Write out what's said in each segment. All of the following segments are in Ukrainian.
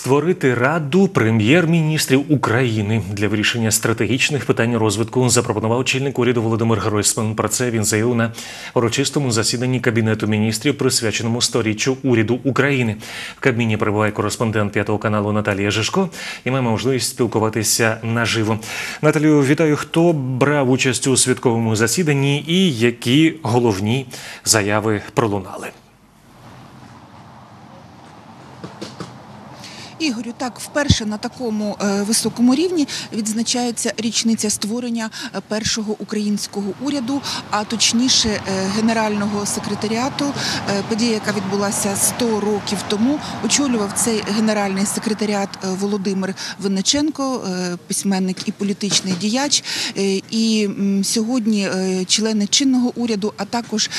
Створити раду прем'єр-міністрів України для вирішення стратегічних питань розвитку запропонував очільник уряду Володимир Гройсман. Про це він заявив на урочистому засіданні кабінету міністрів, присвяченому сторіччю уряду України. В Кабміні перебуває кореспондент п'ятого каналу Наталія Жишко, і маємо можливість спілкуватися наживо. Наталію, вітаю. Хто брав участь у святковому засіданні і які головні заяви пролунали? Ігорю, так вперше на такому е, високому рівні відзначається річниця створення е, першого українського уряду, а точніше е, генерального секретаріату. Подія, яка відбулася 100 років тому, очолював цей генеральний секретаріат Володимир Винниченко, письменник і політичний діяч. І сьогодні члени чинного уряду, а також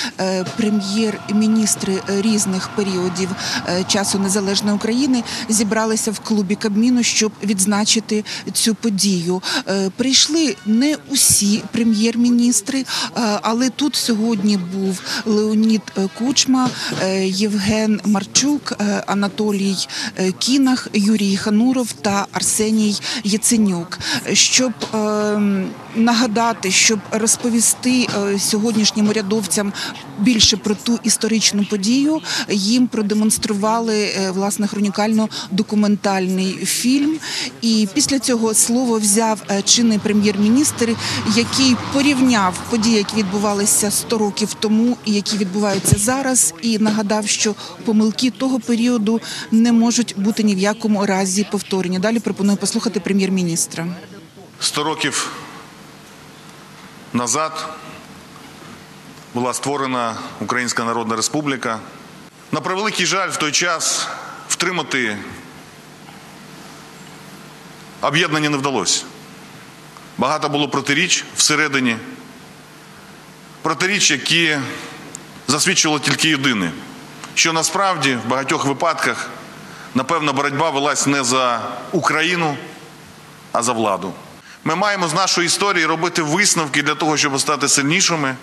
прем'єр-міністри різних періодів часу незалежної України зібралися в клубі Кабміну, щоб відзначити цю подію. Е, Прийшли не усі прем'єр-міністри, е, але тут сьогодні був Леонід е, Кучма, Євген Марчук, Анатолій Кінах, Юрій Хануров та Арсеній Яценюк. Щоб е, нагадати, щоб розповісти сьогоднішнім урядовцям більше про ту історичну подію, їм продемонстрували власне хронікально-документальний фільм. І після цього слово взяв е, чинний прем'єр-міністр, який порівняв події, які відбувалися 100 років тому і які відбуваються зараз, і нагадав, що помилки того періоду не можуть бути ні в якому разі повторені. Далі пропоную послухати прем'єр-міністра. 100 років назад була створена Українська Народна Республіка. На превеликий жаль, в той час втримати об'єднання не вдалося. Багато було протиріч всередині, протиріч, які засвідчували тільки єдине, що насправді в багатьох випадках, напевно, боротьба велась не за Україну, а за владу. Ми маємо з нашої історії робити висновки для того, щоб стати сильнішими,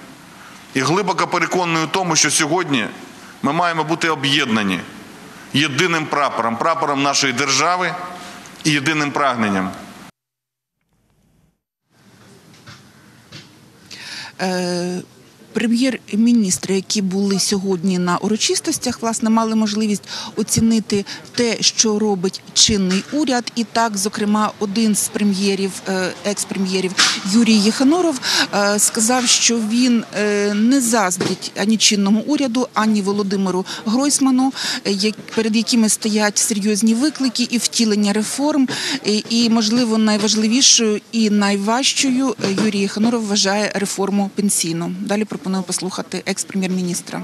і глибоко переконані в тому, що сьогодні ми маємо бути об'єднані єдиним прапором, прапором нашої держави і єдиним прагненням. Е, Прем'єр-міністри, які були сьогодні на урочистостях, власне, мали можливість оцінити те, що робить чинний уряд. І так, зокрема, один з прем'єрів, е, екс-прем'єрів Юрій Єханоров е, сказав, що він е, не заздрить ані чинному уряду, ані Володимиру Гройсману, перед якими стоять серйозні виклики і втілення реформ. І, можливо, найважливішою і найважчою Юрій Єханоров вважає реформу пенсійну. Далі пропоную послухати екс-прем'єр-міністра.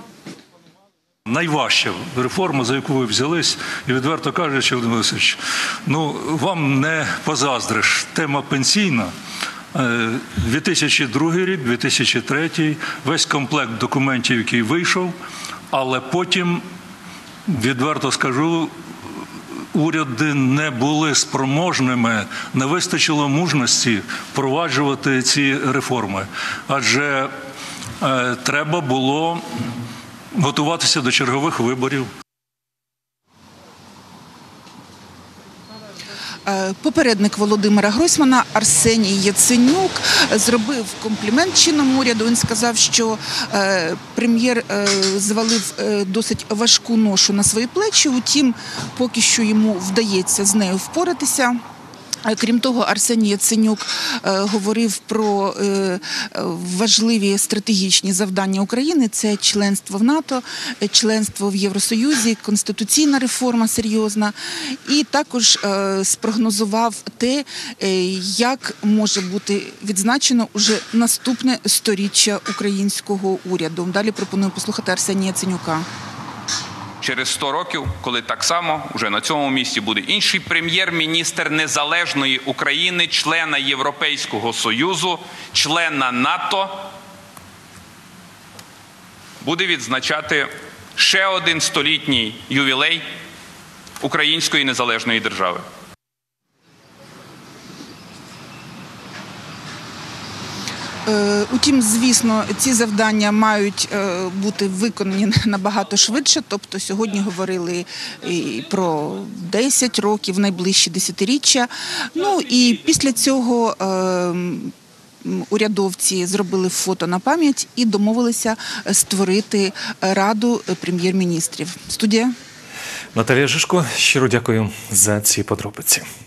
Найважча реформа, за яку ви взялись, і відверто кажучи, Володимир Васильович, ну вам не позаздриш. Тема пенсійна. Е, 2002 рік, 2003, весь комплект документів, який вийшов, але потім, відверто скажу, уряди не були спроможними, не вистачило мужності впроваджувати ці реформи. Адже е, треба було готуватися до чергових виборів. Е, Попередник Володимира Гройсмана Арсеній Яценюк е, зробив комплімент чинному уряду. Він сказав, що е, прем'єр е, звалив е, досить важку ношу на свої плечі. Утім, поки що йому вдається з нею впоратися. Крім того, Арсеній Яценюк е, говорив про е, важливі стратегічні завдання України: це членство в НАТО, членство в Євросоюзі, конституційна реформа серйозна, і також е, спрогнозував те, як може бути відзначено уже наступне сторіччя українського уряду. Далі пропоную послухати Арсенія Яценюка. Через 100 років, коли так само вже на цьому місці буде інший прем'єр-міністр незалежної України, члена Європейського Союзу, члена НАТО, буде відзначати ще один столітній ювілей української незалежної держави. Утім, звісно, ці завдання мають е, бути виконані набагато швидше. Тобто сьогодні говорили про 10 років, найближчі десятиріччя. Ну і після цього. е, Урядовці зробили фото на пам'ять і домовилися е, створити раду е, прем'єр-міністрів. Студія. Наталія Жишко, щиро дякую за ці подробиці.